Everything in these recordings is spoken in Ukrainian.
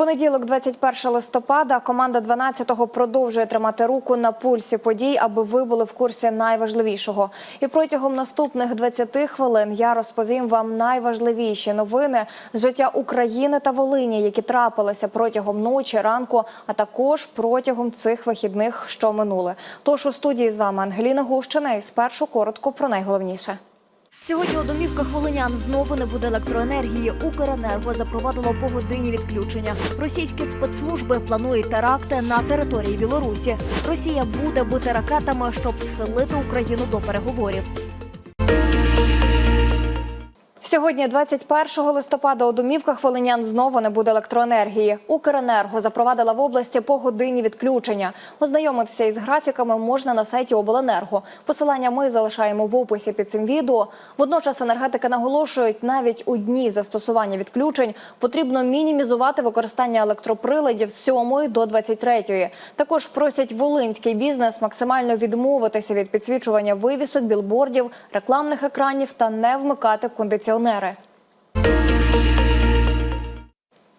понеділок, 21 листопада, команда 12-го продовжує тримати руку на пульсі подій, аби ви були в курсі найважливішого. І протягом наступних 20 хвилин я розповім вам найважливіші новини з життя України та Волині, які трапилися протягом ночі, ранку, а також протягом цих вихідних, що минули. Тож у студії з вами Ангеліна Гущина і спершу коротко про найголовніше. Сьогодні у домівках волинян знову не буде електроенергії. Укренерго запровадило погодинні відключення. Російські спецслужби планують теракти на території Білорусі. Росія буде бити ракетами, щоб схилити Україну до переговорів. Сьогодні, 21 листопада, у домівках волинян знову не буде електроенергії. Укренерго запровадила в області погодинні відключення. Ознайомитися із графіками можна на сайті Обленерго. Посилання ми залишаємо в описі під цим відео. Водночас енергетики наголошують, навіть у дні застосування відключень потрібно мінімізувати використання електроприладів з 7 до 23. Також просять волинський бізнес максимально відмовитися від підсвічування вивісок, білбордів, рекламних екранів та не вмикати кондиціонери.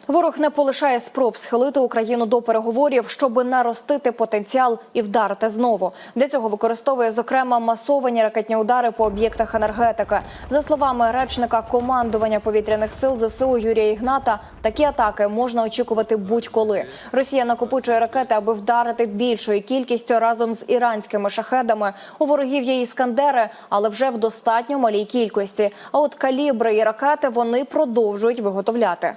Ворог не полишає спроб схилити Україну до переговорів, щоб наростити потенціал і вдарити знову. Для цього використовує зокрема масовані ракетні удари по об'єктах енергетики. За словами речника командування повітряних сил ЗСУ Юрія Ігната, такі атаки можна очікувати будь-коли. Росія накопичує ракети, аби вдарити більшою кількістю разом з іранськими шахедами. У ворогів є іскандери, але вже в достатньо малій кількості. А от калібри і ракети вони продовжують виготовляти.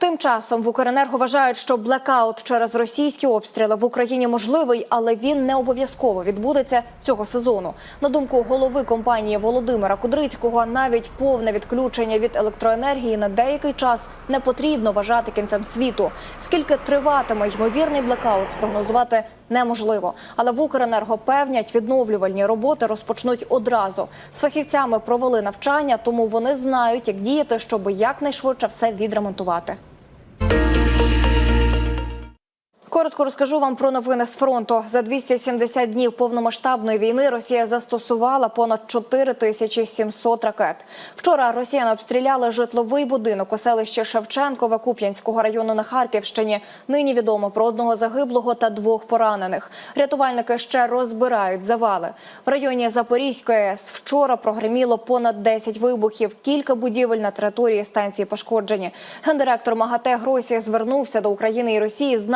Тим часом в Укренерго вважають, що блекаут через російські обстріли в Україні можливий, але він не обов'язково відбудеться цього сезону. На думку голови компанії Володимира Кудрицького, навіть повне відключення від електроенергії на деякий час не потрібно вважати кінцем світу. Скільки триватиме ймовірний блекаут, спрогнозувати неможливо. Але в Укренерго певнять, відновлювальні роботи розпочнуть одразу. З фахівцями провели навчання, тому вони знають, як діяти, щоб якнайшвидше все відремонтувати. Коротко розкажу вам про новини з фронту. За 270 днів повномасштабної війни Росія застосувала понад 4700 ракет. Вчора росіяни обстріляли житловий будинок у селищі Шевченкове Куп'янського району на Харківщині. Нині відомо про одного загиблого та двох поранених. Рятувальники ще розбирають завали. В районі Запорізької АЕС вчора прогреміло понад 10 вибухів. Кілька будівель на території станції пошкоджені. Гендиректор МАГАТЕ Гросі звернувся до України і Росії з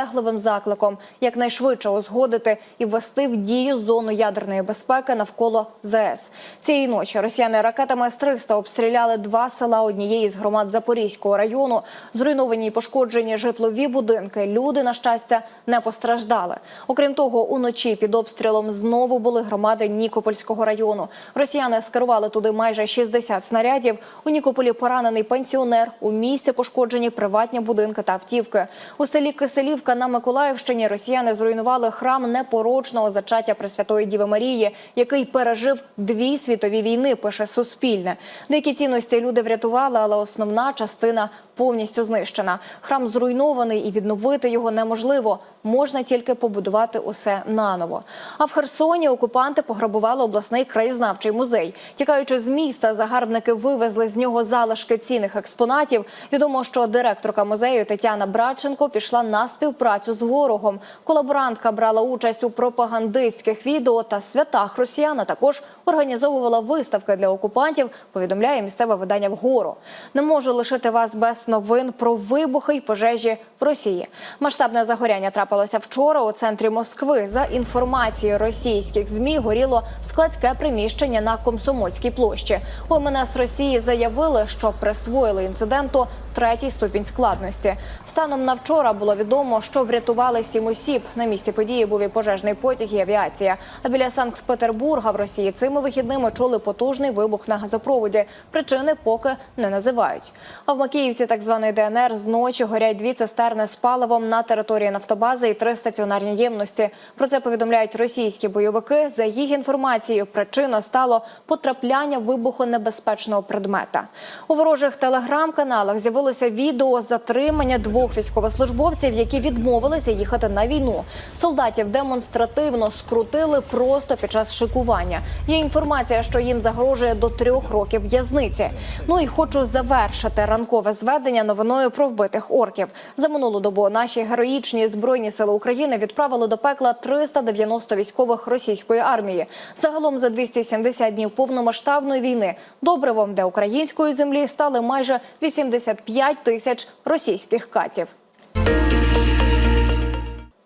наполегливим закликом якнайшвидше узгодити і ввести в дію зону ядерної безпеки навколо ЗАЕС. Цієї ночі росіяни ракетами С-300 обстріляли два села однієї з громад Запорізького району. Зруйновані і пошкоджені житлові будинки. Люди, на щастя, не постраждали. Окрім того, уночі під обстрілом знову були громади Нікопольського району. Росіяни скерували туди майже 60 снарядів. У Нікополі поранений пенсіонер. У місті пошкоджені приватні будинки та автівки. У селі Киселівка на Миколаївщині росіяни зруйнували храм непорочного зачаття Пресвятої Діви Марії, який пережив дві світові війни. Пише Суспільне. Деякі цінності люди врятували, але основна частина повністю знищена. Храм зруйнований і відновити його неможливо. Можна тільки побудувати усе наново. А в Херсоні окупанти пограбували обласний краєзнавчий музей. Тікаючи з міста, загарбники вивезли з нього залишки цінних експонатів. Відомо, що директорка музею Тетяна Брадченко пішла на співпрацю з ворогом. Колаборантка брала участь у пропагандистських відео та святах росіян. а Також організовувала виставки для окупантів. Повідомляє місцеве видання вгору. Не можу лишити вас без новин про вибухи й пожежі в Росії. Масштабне загоряння трапилося вчора у центрі Москви. За інформацією російських змі горіло складське приміщення на Комсомольській площі. У МНС Росії заявили, що присвоїли інциденту третій ступінь складності. Станом на вчора було відомо, що врятували сім осіб. На місці події був і пожежний потяг і авіація. А біля Санкт-Петербурга в Росії цими вихідними чули потужний вибух на газопроводі. Причини поки не називають. А в Макіївці, так званої ДНР, зночі горять дві цистерни з паливом на території Нафтобази. і три стаціонарні ємності. Про це повідомляють російські бойовики. За їх інформацією, причиною стало потрапляння вибухонебезпечного предмета. У ворожих телеграм-каналах з'явилося відео затримання двох військовослужбовців, які відмовилися їхати на війну. Солдатів демонстративно скрутили просто під час шикування. Є інформація, що їм загрожує до трьох років в'язниці. Ну і хочу завершити ранкове зведення новиною про вбитих орків. За минулу добу наші героїчні збройні сили України відправили до пекла 390 військових російської армії. Загалом за 270 днів повномасштабної війни добривом для української землі стали майже 85 тисяч російських катів.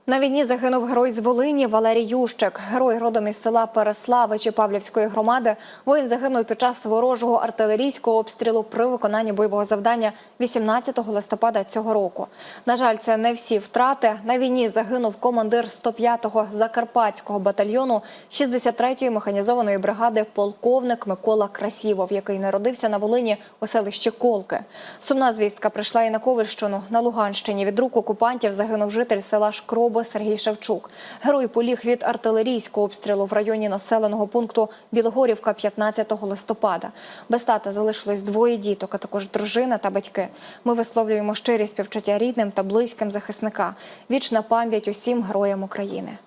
На війні загинув герой з Волині Валерій Ющик. Герой родом із села Переславичі Павлівської громади. Воїн загинув під час ворожого артилерійського обстрілу при виконанні бойового завдання 18 листопада цього року. На жаль, це не всі втрати. На війні загинув командир 105-го закарпатського батальйону 63-ї механізованої бригади полковник Микола Красівов, який народився на Волині у селищі Колки. Сумна звістка прийшла і на Ковальщину. На Луганщині від рук окупантів загинув житель села Шкроби Сергій Шевчук. Герой поліг від артилерійського обстрілу в районі населеного пункту Білогорівка 15 листопада. Без тата залишилось двоє діток, а також дружина та батьки. Ми висловлюємо щирі співчуття рідним та близьким захисника. Вічна пам'ять усім героям України.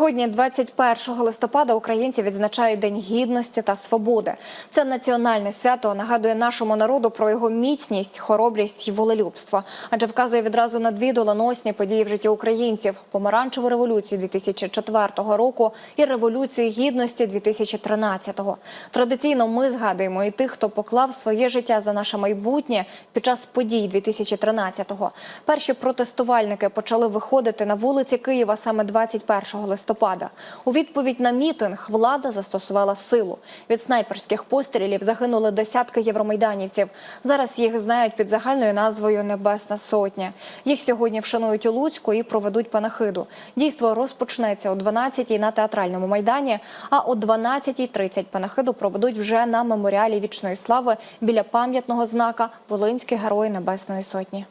Сьогодні, 21 листопада, українці відзначають День гідності та свободи. Це національне свято нагадує нашому народу про його міцність, хоробрість і волелюбство, адже вказує відразу на дві доленосні події в житті українців: помаранчеву революцію 2004 року і революцію гідності 2013-го. Традиційно ми згадуємо і тих, хто поклав своє життя за наше майбутнє під час подій 2013-го. Перші протестувальники почали виходити на вулиці Києва саме 21 листопада. У відповідь на мітинг влада застосувала силу. Від снайперських пострілів загинули десятки євромайданівців. Зараз їх знають під загальною назвою Небесна Сотня. Їх сьогодні вшанують у Луцьку і проведуть панахиду. Дійство розпочнеться о 12-й на театральному майдані. А о 12.30 панахиду проведуть вже на меморіалі вічної слави біля пам'ятного знака Волинські герої Небесної Сотні.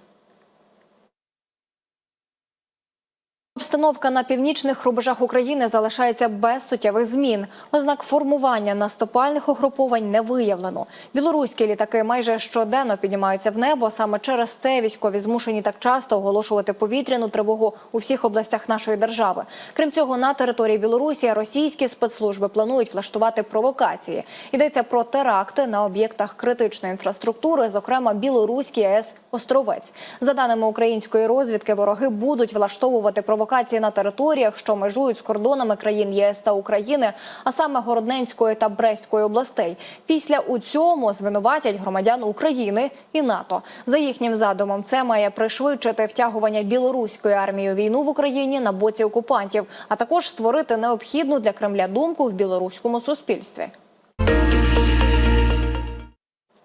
Обстановка на північних рубежах України залишається без суттєвих змін. Ознак формування наступальних угруповань не виявлено. Білоруські літаки майже щоденно піднімаються в небо. Саме через це військові змушені так часто оголошувати повітряну тривогу у всіх областях нашої держави. Крім цього, на території Білорусі російські спецслужби планують влаштувати провокації. Йдеться про теракти на об'єктах критичної інфраструктури, зокрема Білоруський АЕС Островець. За даними української розвідки, вороги будуть влаштовувати провокації на територіях, що межують з кордонами країн ЄС та України, а саме Городненської та Брестської областей. Після у цьому звинуватять громадян України і НАТО. За їхнім задумом, це має пришвидшити втягування білоруської армії у війну в Україні на боці окупантів, а також створити необхідну для Кремля думку в білоруському суспільстві.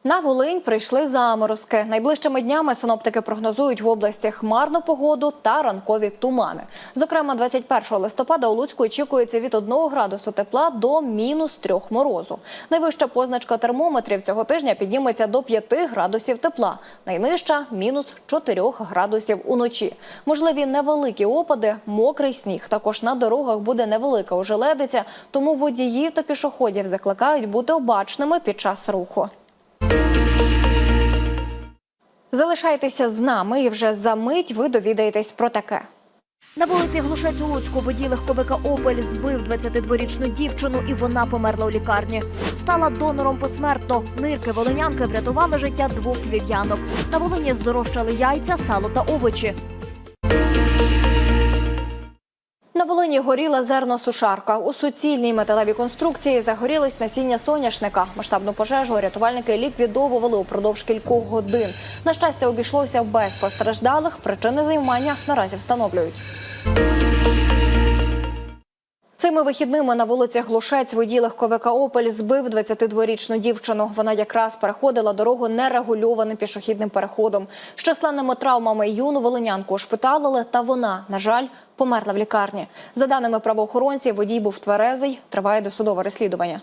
На Волинь прийшли заморозки. Найближчими днями синоптики прогнозують в області хмарну погоду та ранкові тумани. Зокрема, 21 листопада у Луцьку очікується від 1 градусу тепла до мінус 3 морозу. Найвища позначка термометрів цього тижня підніметься до 5 градусів тепла. Найнижча – мінус 4 градусів уночі. Можливі невеликі опади, мокрий сніг. Також на дорогах буде невелика ожеледиця, тому водіїв та пішоходів закликають бути обачними під час руху. Залишайтеся з нами і вже за мить ви довідаєтесь про таке. На вулиці Глушець у Луцьку водій легковика Опель збив 22-річну дівчину, і вона померла у лікарні. Стала донором посмертно. Нирки волинянки врятували життя двох львів'янок. На Волині здорожчали яйця, сало та овочі. Волині горіла зерносушарка. У суцільній металевій конструкції загорілось насіння соняшника. Масштабну пожежу рятувальники ліквідовували упродовж кількох годин. На щастя, обійшлося без постраждалих. Причини займання наразі встановлюють. Цими вихідними на вулицях Глушець водій легковика Опель збив 22-річну дівчину. Вона якраз переходила дорогу нерегульованим пішохідним переходом. З численними травмами юну волинянку ошпиталили, та вона, на жаль, померла в лікарні. За даними правоохоронців, водій був тверезий. Триває досудове розслідування.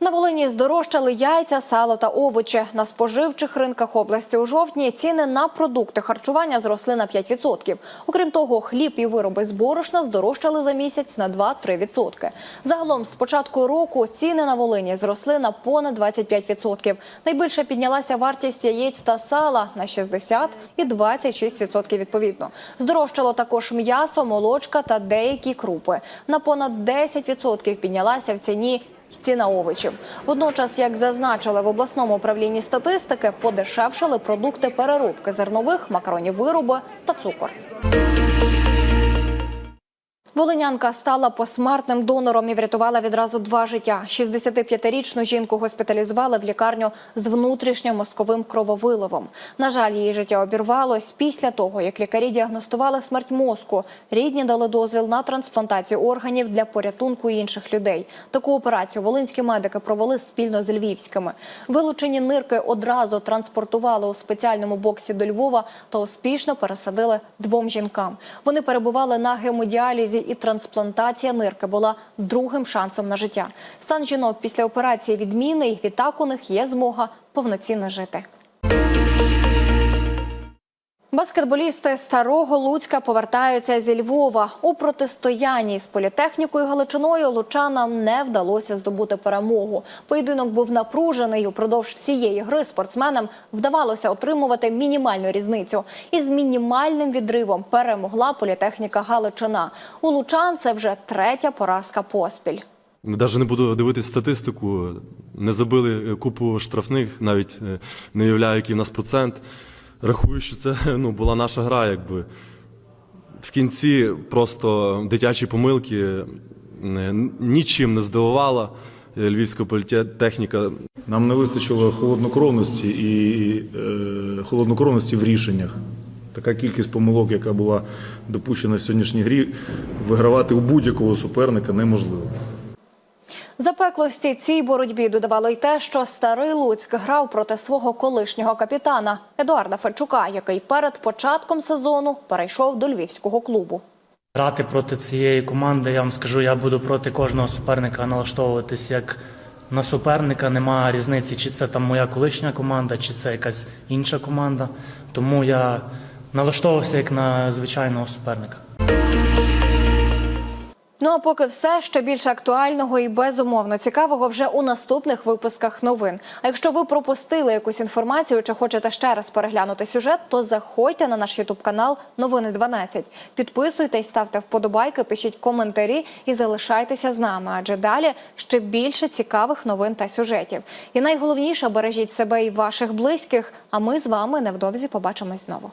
На Волині здорожчали яйця, сало та овочі. На споживчих ринках області у жовтні ціни на продукти харчування зросли на 5%. Окрім того, хліб і вироби з борошна здорожчали за місяць на 2-3%. Загалом з початку року ціни на Волині зросли на понад 25%. Найбільше піднялася вартість яєць та сала на 60 і 26% відповідно. Здорожчало також м'ясо, молочка та деякі крупи. На понад 10% піднялася в ціні Ціна овочів. Водночас, як зазначили в обласному управлінні статистики, подешевшали продукти переробки зернових, макаронів вироби та цукор. Волинянка стала посмертним донором і врятувала відразу два життя. 65-річну жінку госпіталізували в лікарню з внутрішньомозковим крововиливом. На жаль, її життя обірвалось після того, як лікарі діагностували смерть мозку. Рідні дали дозвіл на трансплантацію органів для порятунку інших людей. Таку операцію волинські медики провели спільно з львівськими. Вилучені нирки одразу транспортували у спеціальному боксі до Львова та успішно пересадили двом жінкам. Вони перебували на гемодіалізі, і трансплантація нирки була другим шансом на життя. Стан жінок після операції відмінний. Відтак у них є змога повноцінно жити. Баскетболісти старого Луцька повертаються зі Львова. У протистоянні з політехнікою Галичиною лучанам не вдалося здобути перемогу. Поєдинок був напружений. Упродовж всієї гри спортсменам вдавалося отримувати мінімальну різницю. І з мінімальним відривом перемогла політехніка Галичина. У лучан це вже третя поразка поспіль. Навіть не буду дивитися статистику. Не забили купу штрафних, навіть е, не уявляю, який в нас процент. Рахую, що це ну, була наша гра, якби. В кінці просто дитячі помилки е, нічим не здивувала е, львівська політехніка. Нам не вистачило холоднокровності і е, холоднокровності в рішеннях. Така кількість помилок, яка була допущена в сьогоднішній грі, вигравати у будь-якого суперника неможливо. Запеклості цій боротьбі додавало й те, що старий Луцьк грав проти свого колишнього капітана Едуарда Федчука, який перед початком сезону перейшов до львівського клубу. Грати проти цієї команди, я вам скажу, я буду проти кожного суперника налаштовуватись як на суперника. Немає різниці, чи це там моя колишня команда, чи це якась інша команда. Тому я налаштовувався як на звичайного суперника. Ну а поки все ще більше актуального і безумовно цікавого вже у наступних випусках новин. А якщо ви пропустили якусь інформацію чи хочете ще раз переглянути сюжет, то заходьте на наш ютуб канал Новини 12. Підписуйтесь, ставте вподобайки, пишіть коментарі і залишайтеся з нами. Адже далі ще більше цікавих новин та сюжетів. І найголовніше бережіть себе і ваших близьких. А ми з вами невдовзі побачимось знову.